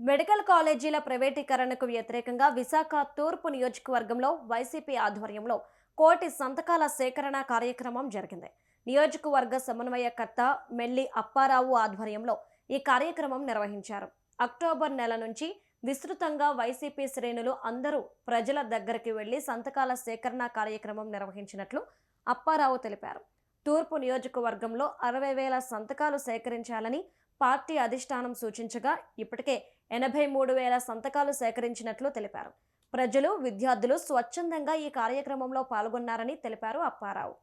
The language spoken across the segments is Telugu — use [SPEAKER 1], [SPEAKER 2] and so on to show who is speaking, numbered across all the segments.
[SPEAKER 1] మెడికల్ కాలేజీల ప్రైవేటీకరణకు వ్యతిరేకంగా విశాఖ తూర్పు నియోజకవర్గంలో వైసీపీ ఆధ్వర్యంలో కోటి సంతకాల సేకరణ కార్యక్రమం జరిగింది. నియోజకవర్గ సమన్వయకర్త మెల్లి అప్పారావు ఆధ్వర్యంలో ఈ కార్యక్రమం నిర్వహించారు. అక్టోబర్ నెల నుంచి విస్తృతంగా వైసీపీ శ్రేణులు అందరూ ప్రజల దగ్గరికి వెళ్ళి సంతకాల సేకరణ కార్యక్రమం నిర్వహించినట్లు అప్పారావు తెలిపారు. తూర్పు నియోజకవర్గంలో అరవై వేల సంతకాలు సేకరించాలని పార్టీ అధిష్టానం సూచించగా ఇప్పటికే ఎనభై మూడు వేల సంతకాలు సేకరించినట్లు తెలిపారు. ప్రజలు విద్యార్థులు స్వచ్ఛందంగా ఈ కార్యక్రమంలో పాల్గొన్నారని తెలిపారు అప్పారావు.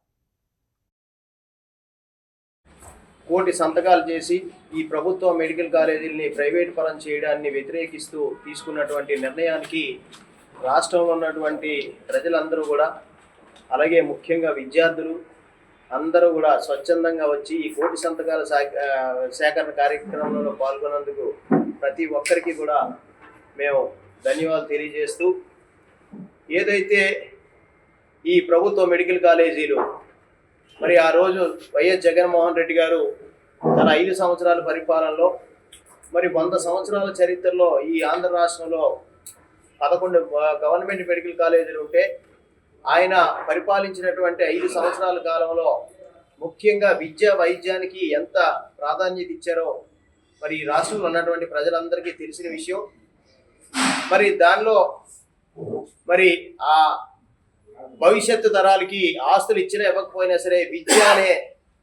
[SPEAKER 2] కోటి సంతకాలు చేసి ఈ ప్రభుత్వ మెడికల్ కాలేజీని ప్రైవేట్ పరం చేయడాన్ని వ్యతిరేకిస్తూ తీసుకున్నటువంటి నిర్ణయానికి రాష్ట్రంలో ఉన్నటువంటి ప్రజలందరూ కూడా అలాగే ముఖ్యంగా విద్యార్థులు అందరూ కూడా స్వచ్ఛందంగా వచ్చి ఈ కోటి సంతకాల సేకరణ కార్యక్రమంలో పాల్గొన్నందుకు ప్రతి ఒక్కరికి కూడా మేము ధన్యవాదాలు తెలియజేస్తూ ఏదైతే ఈ ప్రభుత్వ మెడికల్ కాలేజీలు మరి ఆ రోజు వైఎస్ జగన్మోహన్ రెడ్డి గారు తన ఐదు సంవత్సరాల పరిపాలనలో మరి వంద సంవత్సరాల చరిత్రలో ఈ ఆంధ్ర రాష్ట్రంలో పదకొండు గవర్నమెంట్ మెడికల్ కాలేజీలు ఉంటే ఆయన పరిపాలించినటువంటి ఐదు సంవత్సరాల కాలంలో ముఖ్యంగా విద్య వైద్యానికి ఎంత ప్రాధాన్యత ఇచ్చారో మరి ఈ రాష్ట్రంలో ఉన్నటువంటి ప్రజలందరికీ తెలిసిన విషయం. మరి దానిలో మరి ఆ భవిష్యత్తు తరాలకి ఆస్తులు ఇచ్చినా ఇవ్వకపోయినా సరే విద్య అనే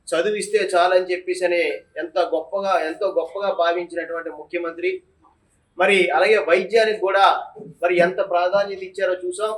[SPEAKER 2] చదివిస్తే చాలని చెప్పేసి అని ఎంత గొప్పగా ఎంతో గొప్పగా భావించినటువంటి ముఖ్యమంత్రి. మరి అలాగే వైద్యానికి కూడా మరి ఎంత ప్రాధాన్యత ఇచ్చారో చూసాం.